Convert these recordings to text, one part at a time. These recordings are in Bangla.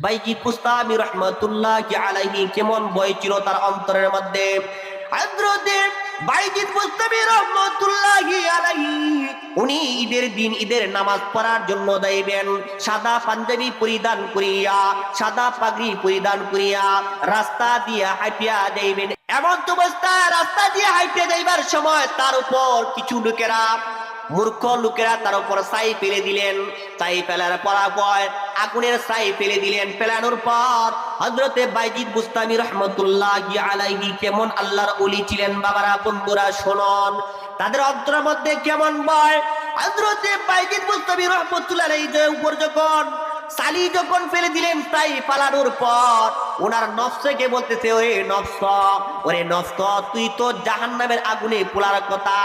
বাইজিদ মুস্তামি রহমতুল্লাহ আলাইহি কেমন বই ছিল তার অন্তরের মধ্যে? পরিধান করিয়া, সাদা পরিধান করিয়া রাস্তা হাঁটিয়া এমন তো অবস্থা রাস্তা দিয়ে হাঁটতে যাইবার সময় তার উপর কিছু লোকেরা মূর্খ লোকেরা তার উপর ছাই ফেলে দিলেন। ছাই ফেলার পর আগুনের ছাই ফেলে দিলেন। ফেলানোর পর হজরতে বাইজিদ বুস্তামি রহমতুল্লাহ আলাইহি কেমন আল্লাহর অলি ছিলেন বাবারা, বন্ধুরা, শোনন। তাদের অন্তরের মধ্যে কেমন বয় হজরতে বাইজিদ বুস্তামি রহমতুল্লাহ যে উপর যখন সালি যখন ফেলে দিলেন, তাই পালানোর পর ওনার নফসকে বলতেছে, ওরে নফস ওরে নফস, তুই তো জাহান্নামের আগুনে পোলার কথা,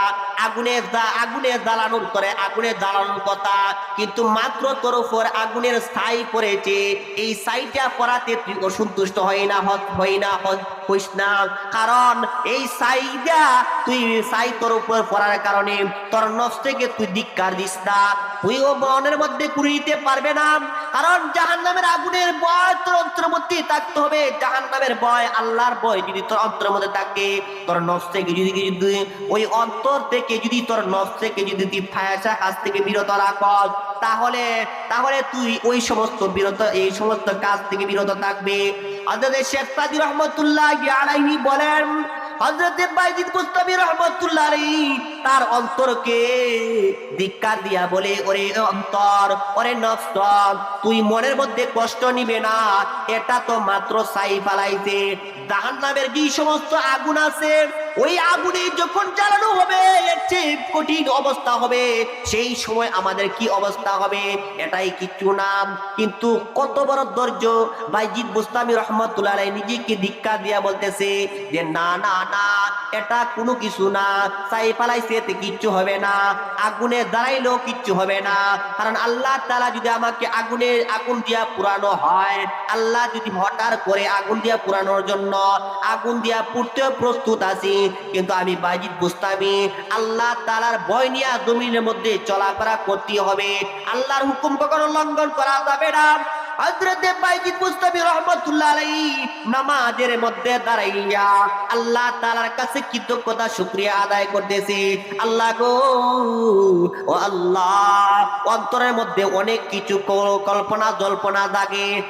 আগুনে আগুনে জ্বালানোর করে, আগুনে জ্বালানোর কথা, কিন্তু মাত্র তোর উপর আগুনের ছাই পড়েছে, এই ছাইটা পড়াতে তুই অসন্তুষ্ট হয় না হই না হইস না। কারণ এই ছাইটা তুই, ছাই তোর উপর পড়ার কারণে তোর নফসকে তুই ধিক্কার দিস না। তুই ও মনের মধ্যে কুড়ি দিতে পারবে না। কারণ জাহান্নামের আগুনের ভয় তোর অন্তরের মধ্যে থাকতে হবে, জাহান্নামের ভয়, আল্লাহর ভয় যদি তোর অন্তরের মধ্যে থাকে, তোর নস থেকে যদি ওই অন্তর থেকে যদি তোর নস থেকে যদি তুই ফায়াসা কাজ থেকে বিরত রাখ তাহলে তাহলে তুই ওই সমস্ত বিরত, এই সমস্ত কাজ থেকে বিরত থাকবে। আদাদের শেখ তাজুর রহমতুল্লাহ আলাইহি বলেন হজরতে বাইজিদ মুস্তাবি রহমতুল্লাহ তার অন্তরকে ধিক্কার দিয়া বলে, ওরে অন্তর, ওরে নফস তুই মনের মধ্যে কষ্ট নিবে না। এটা তো মাত্র সাই ফালাইছে জাহান্নামের যে সমস্ত আগুন আছে, ওই আগুনে যখন কঠিন অবস্থা হবে। সেই সময় আমাদের কি অবস্থা হবে, এটাই কিছু নাম কিন্তু কত বড় ধৈর্য বাইজিদ বুস্তামি রহমতুল্লাহ নিজেকে দীক্ষা দিয়া বলতেছে যে, না না না এটা কোনো কিছু না। সাই পালাইছে কিচ্ছু হবে না। আগুনে দাঁড়াইলেও কিচ্ছু হবে না। কারণ আল্লাহ তালা যদি আমাকে আগুনে, আগুন দিয়া পুরানো হয়, আল্লাহ যদি হঠাৎ করে আগুন দিয়া পুরানোর জন্য, আগুন দিয়া পুড়তেও প্রস্তুত আছি, কিন্তু আমি বাজিদ বুঝতামি আল্লাহ তালার ভয় নিয়ে জমিনের মধ্যে চলাফেরা করতে হবে। আল্লাহর হুকুম কখনো লঙ্ঘন করা যাবে না। অনেক কিছু কল্পনা জল্পনা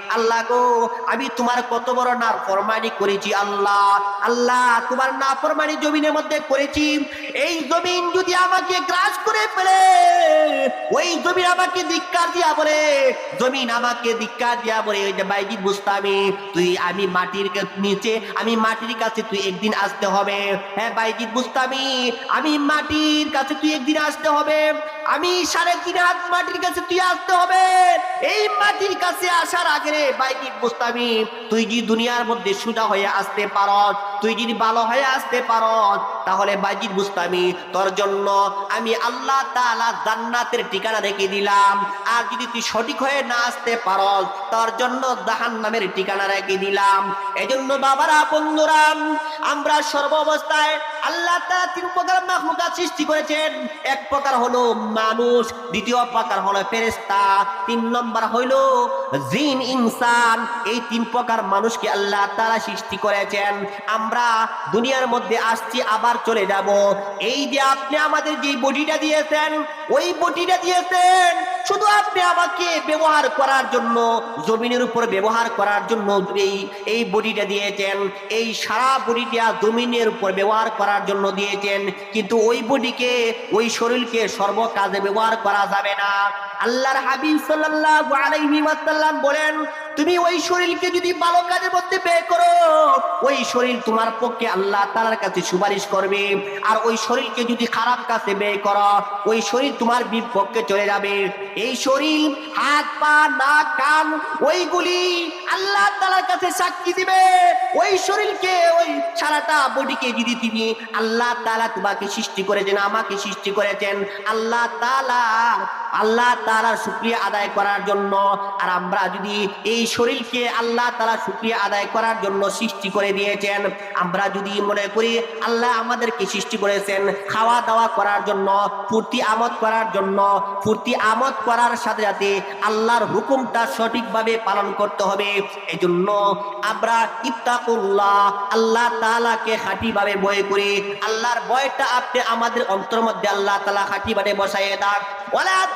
আল্লাহ গো, আমি তোমার কত বড় না ফরমানি করেছি, আল্লাহ। আল্লাহ, তোমার নাফরমানি জমিনের মধ্যে করেছি। এই জমিন যদি আমাকে গ্রাস করে ফেলে, ওই জমিন আমাকে ধিক্কার দিয়া বলে, জমিন আমাকে ধিক্কার দিয়া বলে ওই যে বাইজি বুঝতামি তুই, আমি মাটির নিচে, আমি মাটির কাছে তুই একদিন আসতে হবে। হ্যাঁ বাইজি বুঝতামি আমি মাটির কাছে তুই একদিন আসতে হবে। আমি সাড়ে তিন হাত মাটির কাছে তুই আসতে হবে। এই মাটির কাছে আসার আগে রে বাইজিদ বুঝতামি তুই যদি দুনিয়ার মধ্যে সোজা হয়ে আসতে পারস, তুই যদি ভালো হয়ে আসতে পারস, তাহলে বাইজিদ বুঝতামি তোর জন্য আমি আল্লাহ তাআলা জান্নাতের ঠিকানা রেখে দিলাম। আর যদি তুই সঠিক হয়ে না আসতে পারস, তোর জন্য জাহান্নামের ঠিকানা রেখে দিলাম। এজন্য বাবারা, বন্ধুরা, আমরা সর্ব অবস্থায় আল্লাহ তাআলা তিন প্রকার মাখলুকাত সৃষ্টি করেছেন। এক প্রকার হলো মানুষ, দ্বিতীয় প্রকার হলো ফেরেস্তা তিন নম্বর হইল জিন, ইনসান। এই তিন প্রকার মানুষকে আল্লাহ তারা সৃষ্টি করেছেন। আমরা দুনিয়ার মধ্যে আসছি, আবার চলে যাব। এই যে আপনি আমাদের যে বডিটা দিয়েছেন, ওই বডিটা দিয়েছেন শুধু আপনি আমাকে ব্যবহার করার জন্য, জমিনের উপর ব্যবহার করার জন্য এই এই বডিটা দিয়েছেন, এই সারা বডিটা জমিনের উপর ব্যবহার করার জন্য দিয়েছেন, কিন্তু ওই বডিকে, ওই শরীরকে সর্বকাজে ব্যবহার করা যাবে না। আল্লাহর হাবিব সাল্লাল্লাহু আলাইহি ওয়াসাল্লাম বলেন তুমি ওই শরীরকে যদি ভালো কাজের মধ্যে ব্যয় করো, ওই শরীর তোমার পক্ষে আল্লাহ তাআলার কাছে সুপারিশ করবে। আর ওই শরীরকে যদি খারাপ কাজে ব্যয় করো, ওই শরীর তোমার বিপক্ষে চলে যাবে। এই শরীর, হাত, পা, নাক, কান, ওইগুলি আল্লাহ তাআলার কাছে সাক্ষী দিবে। ওই শরীরকে, ওই সারাটা বডিকে যদি তুমি আল্লাহ তালা তোমাকে সৃষ্টি করেছেন, আমাকে সৃষ্টি করেছেন, আল্লাহ তাআলা আল্লাহ তাআলার শুকরিয়া আদায় করার জন্য, আর আমরা যদি এই শরীরকে আল্লাহ তাআলা শুকরিয়া আদায় করার জন্য সৃষ্টি করে দিয়েছেন, আমরা যদি মনে করি আল্লাহ আমাদেরকে সৃষ্টি করেছেন খাওয়া দাওয়া করার জন্য, ফুর্তি আমদ করার জন্য, ফুর্তি আমদ করার সাথে সাথে আল্লাহর হুকুমটা সঠিকভাবে পালন করতে হবে। এই জন্য আমরা ইত্তাকুল্লাহ, আল্লাহ তাআলাকে খাঁটিভাবে ভয় করি। আল্লাহর বয়টা আপনি আমাদের অন্তর মধ্যে আল্লাহ তালা খাঁটিভাবে বসাইয়ে দাও। ওয়ালা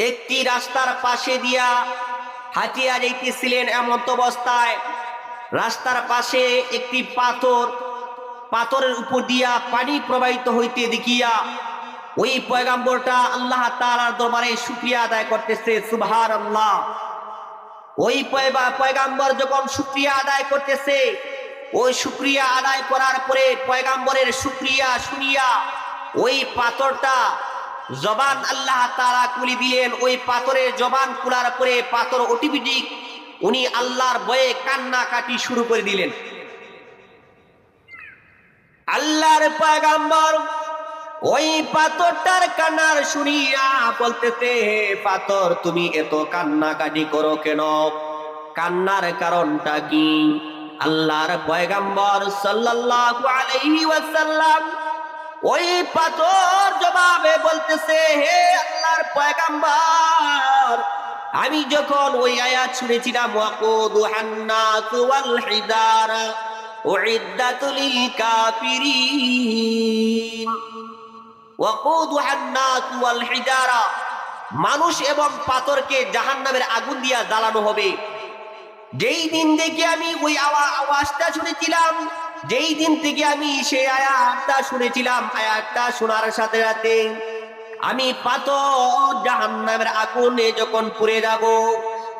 একটি রাস্তার পাশে দিয়া হাঁটিয়া যাইতেছিলেন এমন অবস্থায়। রাস্তার পাশে একটি পাথর, পাথরের উপর দিয়া পানি প্রবাহিত হইতে দেখিয়া ওই পয়গাম্বরটা আল্লাহ তাআলার দরবারে শুকরিয়া আদায় করতেছে সুবহান আল্লাহ ওই পয়গাম্বর যখন শুকরিয়া আদায় করতেছে, ওই শুকরিয়া আদায় করার পরে পয়গাম্বরের শুকরিয়া শুনিয়া ওই পাথরটা জবান আল্লাহ তারা কুলি দিলেন, ওই পাথরের জবান কুলার পরে পাথর অটোমেটিক উনি আল্লাহর বয়ে কান্না কাটি শুরু করে দিলেন। আল্লাহর পয়গাম্বর ওই পাথরটার কান্নার শুনিয়া বলতেছে, হে পাথর, তুমি এত কান্নাকাটি করো কেন? কান্নার কারণটা কি? আল্লাহর পয়গাম্বর সাল্লাল্লাহু আলাইহি ওয়াসাল্লাম ওই পাথর জবাবে বলতেছে, হে আল্লাহর পয়গাম্বর, আমি যখন ওই আয়াত শুনেছিলাম, ওয়াকুদু হান্নাস ওয়াল হিদারা উইদ্দাতুল কাফিরিন। ওয়াকুদুহা আন-নাস ওয়াল হিজারা মানুষ এবং পাথরকে জাহান্নামের আগুন দিয়া জ্বালানো হবে। যেই দিন থেকে আমি ওই আওয়া- আওয়াজটা শুনেছিলাম যেই দিন থেকে আমি সেই আয়াতটা শুনেছিলাম, আয়াতটা শোনার সাথে সাথে আমি পাথর জাহান্নামের আগুনে যখন পুড়ে যাব,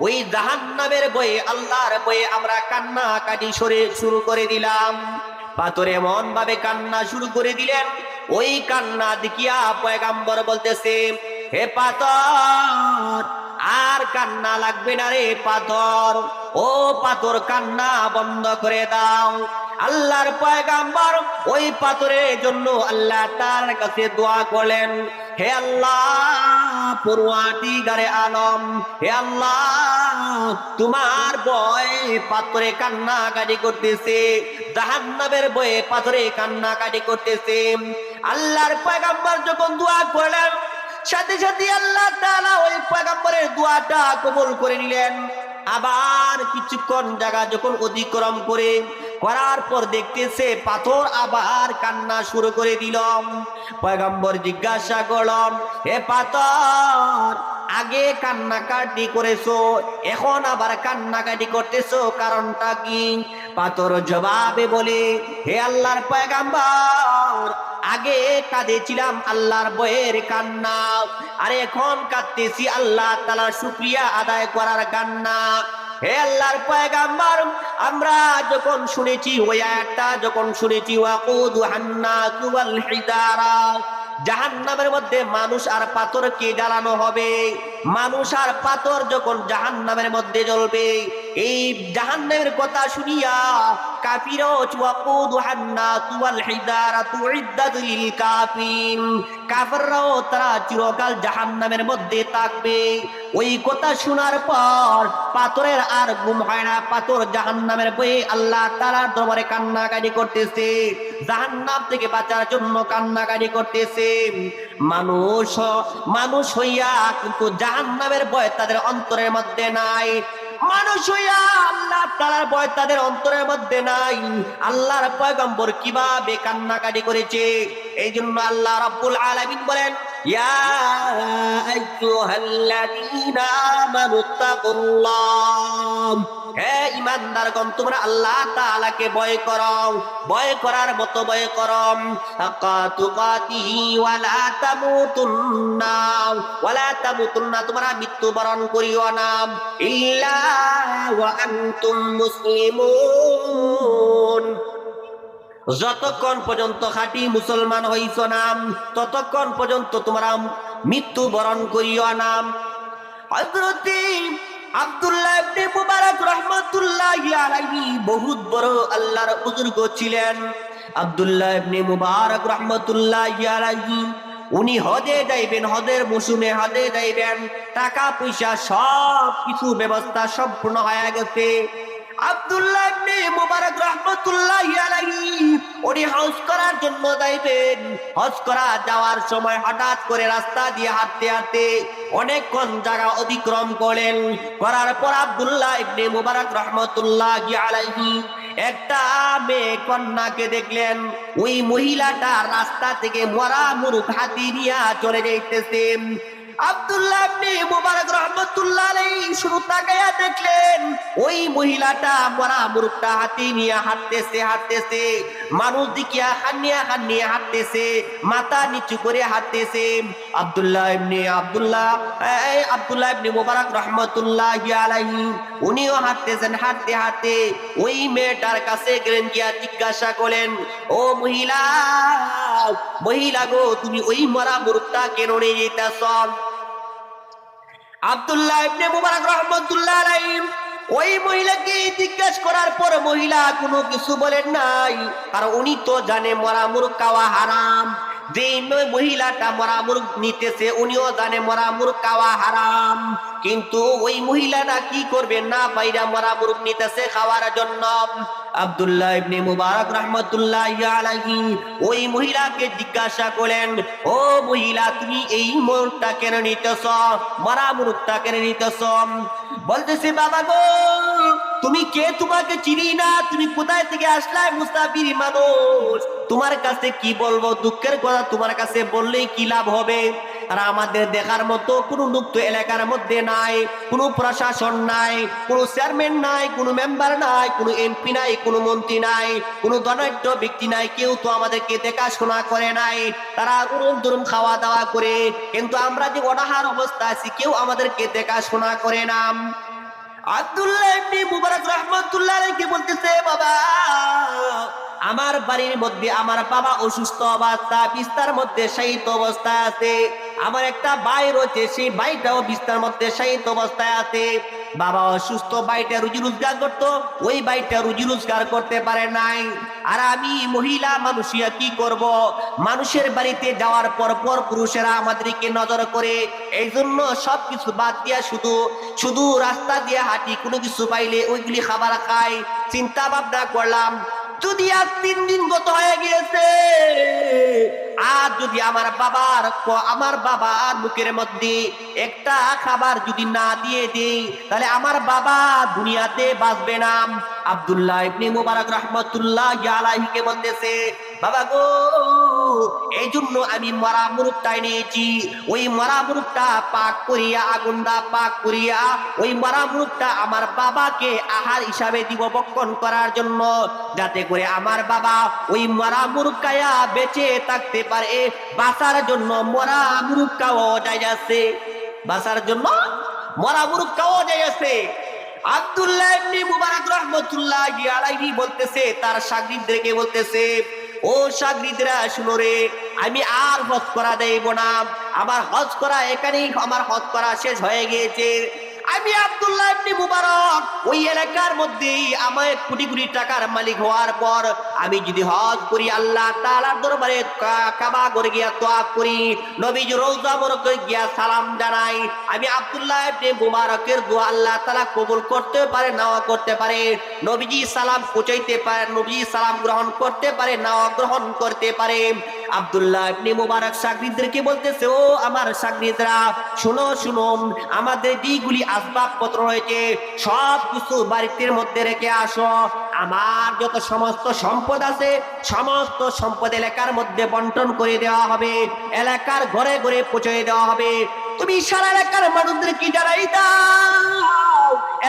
ওই জাহান্নামের বয়ে, আল্লাহর বয়ে আমরা কান্না কাটি সরে শুরু করে দিলাম। পাথর এমন ভাবে কান্না শুরু করে দিলেন, ওই কান্না দেখিয়া পয়গাম্বর বলতেছে হে পাথর, আর কান্না লাগবে না রে পাথর। ও পাথর, কান্না বন্ধ করে দাও। আল্লাহর পয়গাম্বর ওই পাথরের জন্য আল্লাহ তার কাছে দোয়া করলেন, হে আল্লাহ গারে আলম, হে আল্লাহ, তোমার বয় পাথরে কান্না কাটি করতেছে, জাহান্নামের বয়ে পাথরে কান্না কাটি করতেছে। আল্লাহর পয়গাম্বর যখন দোয়া করলেন সাথে সাথে আল্লাহ তাআলা ওই পয়গম্বরের দোয়াটা কবুল করে নিলেন। আবার কিছুক্ষণ জায়গা যখন অতিক্রম করে, করার পর দেখতেছে পাথর আবার কান্না শুরু করে দিলাম পয়গম্বর জিজ্ঞাসা করলাম হে পাথর আগে কান্নাকাটি করেছ, এখন আবার কান্নাকাটি করতেছো, কারণটা কি? পাথর জবাবে বলে, হে আল্লাহর পয়গাম্বর, আগে কাঁদেছিলাম আল্লাহর বয়ের কান্না, আর এখন কাঁদতেছি আল্লাহ তালা শুক্রিয়া আদায় করার কান্না। হে আল্লাহর পয়গাম্বর, আমরা যখন শুনেছি ওই একটা যখন শুনেছি, ওয়াকুদু হান্নাস ওয়াল হিদারা জাহান্নামের মধ্যে মানুষ আর পাথরকে জ্বালানো হবে? মানুষ আর পাথর যখন জাহান নামের মধ্যে জ্বলবে এই জাহান্নামের কথা শুনিয়া কাফিরও ওয়াকুদু হান্নাস ওয়াল লিল কাফির। তারা চিরকাল জাহান্নামের মধ্যে থাকবে। ওই কথা শোনার পর পাথরের আর ঘুম হয় না। পাথর জাহান্নামের বয়ে আল্লাহ তাআলার দরবারে কান্নাকাটি করতেছে। জাহান্নাম থেকে বাঁচার জন্য কান্নাকাটি করতেছে। মানুষ মানুষ হইয়া কিন্তু জাহান্নামের ভয় তাদের অন্তরের মধ্যে নাই। মানুষ হইয়া আল্লাহ তালার ভয় তাদের অন্তরের মধ্যে নাই। আল্লাহর পয়গম্বর কীভাবে কান্নাকাটি করেছে? এই জন্য আল্লাহ রাব্বুল আলামিন বলেন ইয়া আইয়ুহাল্লাযীনা আমানুত্তাকুল্লাহ হে ইমানদারগণ, তোমরা আল্লাহ তাআলাকে ভয় করো। ভয় করার মতো ভয় করো। হাক্কা তুকাতিহি ওয়ালা তামুতুন্না ওয়ালা করিও না। ইল্লা ওয়া আনতুম মুসলিমুন। যতক্ষণ পর্যন্ত খাঁটি মুসলমান হইছ নাম, ততক্ষণ পর্যন্ত তোমরা মৃত্যু বরণ করিও নাম। আব্দুল্লাহ মুবারক বহুত বড় আল্লাহর আব্দুল্লাহ মুবারক উনি টাকা পয়সা সব কিছু ব্যবস্থা সম্পূর্ণ হয়ে গেছে। আব্দুল্লাহ মুবারক উনি করার করা যাওয়ার সময় হঠাৎ করে রাস্তা দিয়ে অনেকক্ষণ অতিক্রম করার পর আব্দুল্লাহ মুবারক একটা মেয়ে কন্যাকে দেখলেন। ওই মহিলাটা রাস্তা থেকে মরা মুরুখ হাতি নিয়ে চলে যাইতেছে। আব্দুল্লাহ ইবনে মুবারক রাহমাতুল্লাহ শুরু তাকায়া দেখলেন, ওই মহিলাটা মরা মুরুখটা হাতি নিয়ে হাঁটতেছে হাঁটতেছে। মানুষ দিকিয়া হান্নিয়া হান্নিয়া হাঁটতেছে, মাথা নিচু করে হাঁটতেছে। আব্দুল্লাহ ইবনে আব্দুল্লাহ, এই আব্দুল্লাহ ইবনে মুবারক রাহমাতুল্লাহ আলাইহি, উনিও হাঁটতেছেন, হাঁটতে হাঁটতে ওই মেয়েটার কাছে গেলেন, গিয়া জিজ্ঞাসা করলেন, ও মহিলা মহিলা গো, তুমি ওই মরা মুরুখটা কেন নিয়ে যেতেছ আব্দুল্লাহ ইবনে মুবারক রাহমাতুল্লাহ ওই মহিলাকে জিজ্ঞাসা করার পর মহিলা কোনো কিছু বলেন নাই। আর উনি তো জানে মরা মুরগ খাওয়া হারাম। যে মহিলাটা মরা মুরগ নিতেছে, উনিও জানে মরা মুরগ খাওয়া হারাম। কিন্তু ওই মহিলাটা কি করবে না পাইরা মরা মুরগ নিতেছে খাওয়ার জন্য। আব্দুল্লাহ ইবনে মুবারক রাহমাতুল্লাহ আলাইহি ওই মহিলাকে জিজ্ঞাসা করলেন, ও মহিলা, তুমি এই মুরগটা কেন নিতেছ? মরা মুরগটা কেন নিতেছ? বলতেছে, বাবা গো, তুমি কে? তোমাকে চিনি না। তুমি কোথায় থেকে আসলাই মুস্তাফির মানুষ? তোমার কাছে কি বলব? দুঃখের কথা তোমার কাছে বললেই কি লাভ হবে? আর আমাদের দেখার মতো কোনো লোক তো এলাকার মধ্যে নাই, কোনো প্রশাসন নাই, কোনো চেয়ারম্যান নাই, কোনো মেম্বার নাই, কোনো এমপি নাই, কোনো মন্ত্রী নাই, কোনো ধনাঢ্য ব্যক্তি নাই, কেউ তো আমাদেরকে দেখাশোনা করে নাই। তারা উরুম দুরুম খাওয়া দাওয়া করে, কিন্তু আমরা যে অনাহার অবস্থা আছি, কেউ আমাদেরকে দেখাশোনা করে না। মুবারক রাহমাতুল্লাহ বলতেছে, বাবা, আমার বাড়ির মধ্যে আমার বাবা অসুস্থ অবস্থা বিস্তার মধ্যে শায়িত অবস্থা আছে। আমার একটা ভাই রয়েছে, সেই ভাইটাও বিস্তার মধ্যে শায়িত অবস্থায় আছে। বাবা অসুস্থ, ভাইটা রুজি রোজগার করতো, ওই ভাইটা রুজি রোজগার করতে পারে নাই। আর আমি মহিলা, মানুষিয়া কি করব? মানুষের বাড়িতে যাওয়ার পর পর পুরুষেরা আমাদেরকে নজর করে। এই জন্য সব কিছু বাদ দিয়া শুধু শুধু রাস্তা দিয়ে হাঁটি, কোনো কিছু পাইলে ওইগুলি খাবার খাই চিন্তা ভাবনা করলাম যদি আজ তিন দিন গত হয়ে গিয়েছে আর যদি আমার বাবার আমার বাবার মুখের মধ্যে একটা খাবার যদি না দিয়ে দেই, তাহলে আমার বাবা দুনিয়াতে বাঁচবে না। আব্দুল্লাহ ইবনে মুবারক রহমতুল্লাহ আলাইহিকে বলতেছে, বাবা গো এই জন্য আমি মরা মুরুখটা নিয়েছি। ওই মরা পাক করিয়া, আগুনটা পাক করিয়া, ওই মরা আমার বাবাকে আহার হিসাবে দিব বক্ষণ করার জন্য, যাতে করে আমার বাবা ওই মরা মুরুখায়া বেঁচে থাকতে পারে। জন্য মরা যায় যাচ্ছে জন্য মরা যায় যাচ্ছে আব্দুল্লাহ মুবারক রাহমাতুল্লাহ বলতেছে, তার শাগরিদদেরকে বলতেছে ও সাগরিদরা, শুনো রে, আমি আর হজ করা দেব না। আমার হজ করা এখানেই, আমার হজ করা শেষ হয়ে গিয়েছে। আমি আব্দুল্লাহ ইবনে মুবারক, ওই এলাকার মধ্যে আমার কোটি কোটি টাকার মালিক হওয়ার পর আমি যদি হজ করি, আল্লাহ তাআলার দরবারে কাবা করে গিয়া তোয়াফ করি, নবীজি রওজা মোবারকে গিয়া সালাম জানাই। আমি আব্দুল্লাহ ইবনে মুবারকের দোয়া আল্লাহ তাআলা কবুল করতে পারে নাও করতে পারে। নবীজি সালাম পৌঁছাইতে পারে, নবীজি সালাম গ্রহণ করতে পারে নাও গ্রহণ করতে পারে। আব্দুল্লাহ ইবনে মুবারক সাগরিদদেরকে বলতেছে, ও আমার সাগরিদরা, শুনো শুনো, আমাদের যেগুলি আসবাবপত্র রয়েছে, সব কিছু বাড়িটির মধ্যে রেখে আসো। আমার যত সমস্ত সম্পদ আছে, সমস্ত সম্পদ এলাকার মধ্যে বন্টন করে দেওয়া হবে, এলাকার ঘরে ঘরে পৌঁছে দেওয়া হবে। তুমি সারা এলাকার মানুষদেরকে জানাই দাও।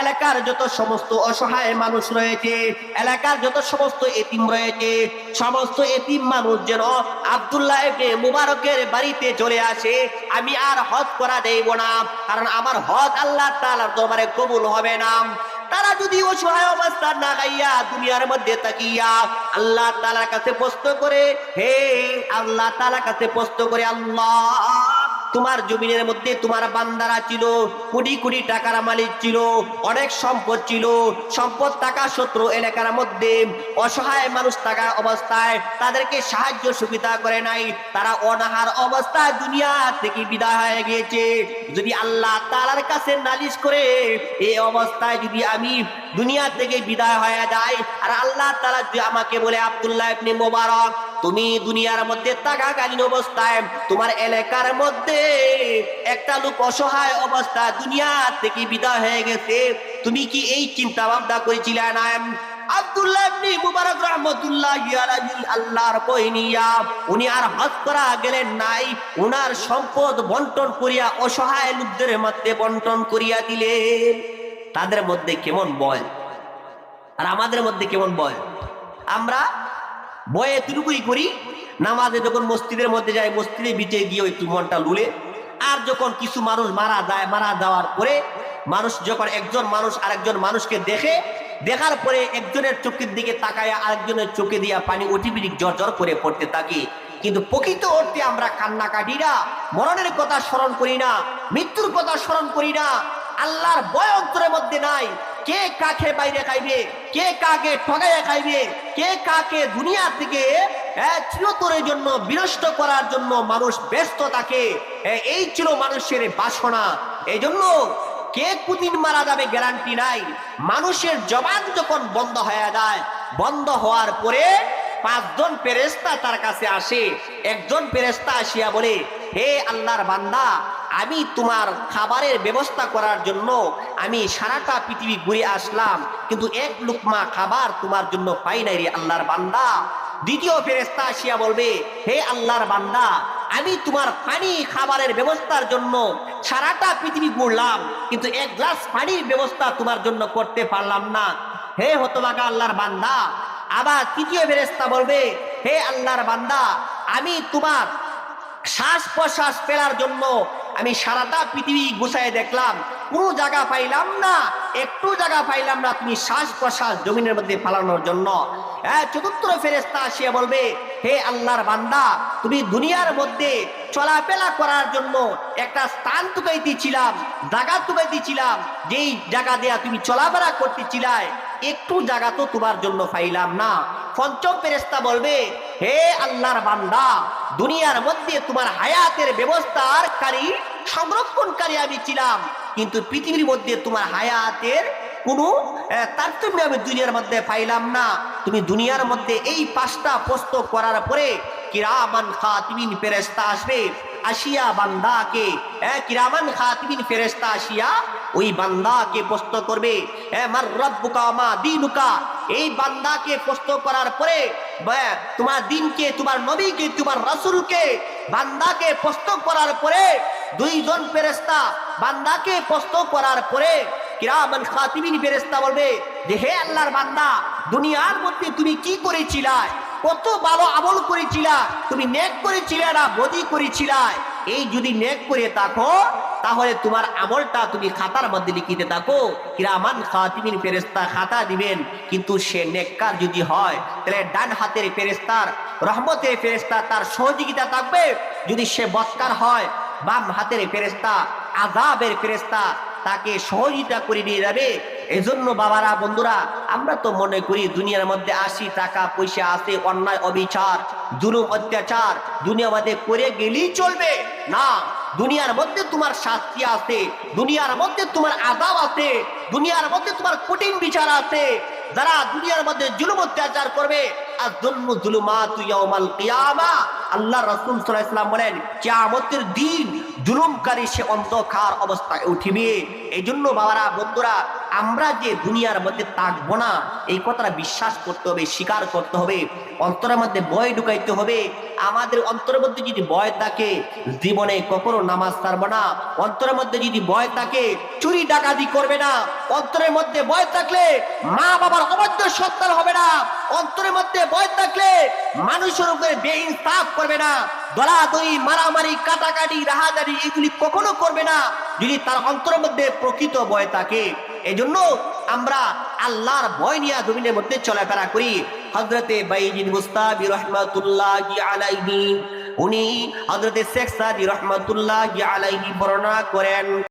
এলাকার যত সমস্ত অসহায় মানুষ রয়েছে, এলাকার যত সমস্ত এতিম রয়েছে, সমস্ত এতিম মানুষ যেন আব্দুল্লাহ ইবনে মুবারকের বাড়িতে চলে আসে, আমি আর হজ করা দেব না, কারণ আমার হজ আল্লাহ তাআলার দরবারে কবুল হবে না। তারা যদি অসহায় অবস্থা না গাইয়া দুনিয়ার মধ্যে তাকিয়া আল্লাহ তাআলার কাছে প্রশ্ন করে, হে আল্লাহ তাআলার কাছে প্রশ্ন করে, আল্লাহ তোমার জমিনের মধ্যে তোমার বান্দারা ছিল, কোটি কোটি টাকার মালিক ছিল, অনেক সম্পদ ছিল। সম্পদ টাকা শত্রু এলাকার মধ্যে অসহায় মানুষ থাকা অবস্থায় তাদেরকে সাহায্য সুবিধা করে নাই। তারা অনাহার অবস্থায় দুনিয়া থেকে বিদায় হয়ে গিয়েছে। যদি আল্লাহ তালার কাছে নালিশ করে, এই অবস্থায় যদি আমি দুনিয়া থেকে বিদায় হয়ে যায়। আর আল্লাহ তালা যদি আমাকে বলে, আব্দুল্লাহ ইবনে মোবারক, তুমি দুনিয়ার মধ্যে থাকাকালীন অবস্থায়, তোমার এলাকার মধ্যে একটা লোক অসহায় অবস্থা দুনিয়া থেকে বিদায় হয়ে গেছে, তুমি কি এই চিন্তা ভাবনা করেছিলে না? আব্দুল্লাহ মুবারক রাহমাতুল্লাহ আলাইহি আল্লাহর কইনিয়া উনি আর হজ করা গেলেন নাই। উনার সম্পদ বন্টন করিয়া অসহায় লোকদের মধ্যে বন্টন করিয়া দিলেন। তাদের মধ্যে কেমন বয় আর আমাদের মধ্যে কেমন বয় আমরা বয়ে এতটুকুই করি, নামাজে যখন মসজিদের মধ্যে যায় মসজিদে বিচে গিয়ে একটু মনটা লুলে, আর যখন কিছু মানুষ মারা যায়, মারা যাওয়ার পরে মানুষ যখন একজন মানুষ আরেকজন মানুষকে দেখে, দেখার পরে একজনের চোখের দিকে তাকায় আরেকজনের চোখে দিয়া পানি অটিপিটিক জ্বর জ্বর করে পড়তে থাকি। কিন্তু প্রকৃত অর্থে আমরা কান্না কাটি না মরণের কথা স্মরণ করি না, মৃত্যুর কথা স্মরণ করি না আল্লাহর ভয় অন্তরের মধ্যে নাই। কে কাকে বাইরে খাইবে, কে কাকে ঠগাইয়া খাইবে, কে কাকে দুনিয়া থেকে চিরতরের জন্য, বিনষ্ট করার জন্য মানুষ ব্যস্ত থাকে। এই ছিল মানুষের বাসনা। এই জন্য কে কুদিন মারা যাবে গ্যারান্টি নাই। মানুষের জবান যখন বন্ধ হয়ে যায়, বন্ধ হওয়ার পরে পাঁচজন ফেরেস্তা তার কাছে আসে। একজন ফেরেস্তা আসিয়া বলে, হে আল্লাহর বান্দা আমি তোমার খাবারের ব্যবস্থা করার জন্য আমি সারাটা পৃথিবী ঘুরে আসলাম, কিন্তু এক লুকমা খাবার তোমার জন্য পাই নাই রে আল্লাহর বান্দা। দ্বিতীয় ফেরেস্তা আসিয়া বলবে, হে আল্লাহর বান্দা, আমি তোমার পানি খাবারের ব্যবস্থার জন্য সারাটা পৃথিবী ঘুরলাম, কিন্তু এক গ্লাস পানির ব্যবস্থা তোমার জন্য করতে পারলাম না। হে হতবাগা আল্লাহর বান্দা, আবার তৃতীয় ফেরেস্তা বলবে, হে আল্লাহর বান্দা, আমি তোমার শ্বাস প্রশ্বাস ফেলার জন্য আমি সারাটা পৃথিবী গুছায় দেখলাম, কোনো জায়গা পাইলাম না, একটু জায়গা পাইলাম না তুমি শ্বাস প্রশ্বাস জমিনের মধ্যে ফালানোর জন্য। হ্যাঁ চতুর্থ ফেরেস্তা আসিয়া বলবে, হে আল্লাহর বান্দা, তুমি দুনিয়ার মধ্যে চলাফেরা করার জন্য একটা স্থান তুকাই দিয়েছিলাম, জায়গা তুকাই দিয়েছিলাম, যেই জায়গা দেয়া তুমি চলাফেরা করতেছিলাই, একটু জায়গা তো তোমার জন্য পাইলাম না। পঞ্চম ফেরেস্তা বলবে, হে আল্লাহর বান্দা দুনিয়ার মধ্যে তোমার হায়াতের ব্যবস্থার কারী সংরক্ষণকারী আমি ছিলাম। কিন্তু পৃথিবীর মধ্যে তোমার হায়াতের কোনো তারতম্য আমি দুনিয়ার মধ্যে পাইলাম না। তুমি দুনিয়ার মধ্যে এই পাঁচটা প্রস্তুত করার পরে কিরামান খাতিমিন ফেরেস্তা আসবে। আসিয়া বান্দাকে কিরামান খাতিমিন ফেরেস্তা আসিয়া ওই বান্দাকে প্রশ্ন করবে মার রব্বুকা মা দিনুকা? এই বান্দাকে প্রশ্ন করার পরে তোমার দিনকে, তোমার নবীকে, তোমার রাসূলকে বান্দাকে প্রশ্ন করার পরে, দুইজন ফেরেস্তা বান্দাকে প্রশ্ন করার পরে কিরামান খাতিবিন ফেরেস্তা বলবে যে, হে আল্লাহর বান্দা, দুনিয়ার মধ্যে তুমি কি করেছিলা? কত ভালো আমল করেছিলা, তুমি নেক করেছিলে না বদি করেছিলা এই যদি নেক করে থাকো, তাহলে তোমার আমলটা তুমি খাতার মধ্যে লিখিতে থাকো। কিরামান খাতিমিন ফেরেস্তা খাতা দিবেন, কিন্তু সে নেককার যদি হয়, তাহলে ডান হাতের ফেরেস্তার রহমতের ফেরেস্তা তার সহযোগিতা থাকবে। যদি সে বৎকার হয়, বাম হাতের ফেরেস্তা আজাবের ফেরেস্তা তাকে সহযোগিতা করে নিয়ে যাবে। এজন্য বাবারা, বন্ধুরা, আমরা তো মনে করি দুনিয়ার মধ্যে আসি, টাকা, পয়সা আছে, অন্যায়, অবিচার, জুলুম, অত্যাচার, দুনিয়ার মধ্যে করে গেলেই চলবে। না, দুনিয়ার মধ্যে তোমার শাস্তি আছে, দুনিয়ার মধ্যে তোমার আদাব আছে, দুনিয়ার মধ্যে তোমার কঠিন বিচার আছে। যারা দুনিয়ার মধ্যে জুলুম, অত্যাচার করবে আর জন্ম জুলুমাত ইয়াউমাল কিয়ামা আল্লাহ রসুল ওয়াসাল্লাম বলেন, কিয়ামতের দিন জুলুমকারী সে অন্ধকার অবস্থায় উঠিবে। এই জন্য বাবারা, বন্ধুরা আমরা যে দুনিয়ার মধ্যে থাকব না, এই কথাটা বিশ্বাস করতে হবে, স্বীকার করতে হবে, অন্তরের মধ্যে ভয় ঢুকাইতে হবে। আমাদের অন্তরের মধ্যে যদি ভয় থাকে, জীবনে কখনো নামাজ ছাড়বো না। অন্তরের মধ্যে যদি ভয় থাকে, চুরি ডাকাতি করবে না। অন্তরের মধ্যে ভয় থাকলে মা বাবার অবাধ্য সন্তান হবে না। অন্তরের মধ্যে ভয় থাকলে মানুষের উপরে বেইনসাফ করবে না। দলাদলি, মারামারি, কাটাকাটি, রাহাদারি, এগুলি কখনো করবে না। যদি তার অন্তরের মধ্যে প্রকৃত ভয় থাকে এজন্য আমরা আল্লাহর ভয় নিয়ে জমিনের মধ্যে চলাফেরা করি। হজরতে বাইজিন মুস্তাবি রহমাতুল্লাহ আলাইহি, উনি হজরতে শেখ সাদি রহমাতুল্লাহ আলাইহি বর্ণনা করেন।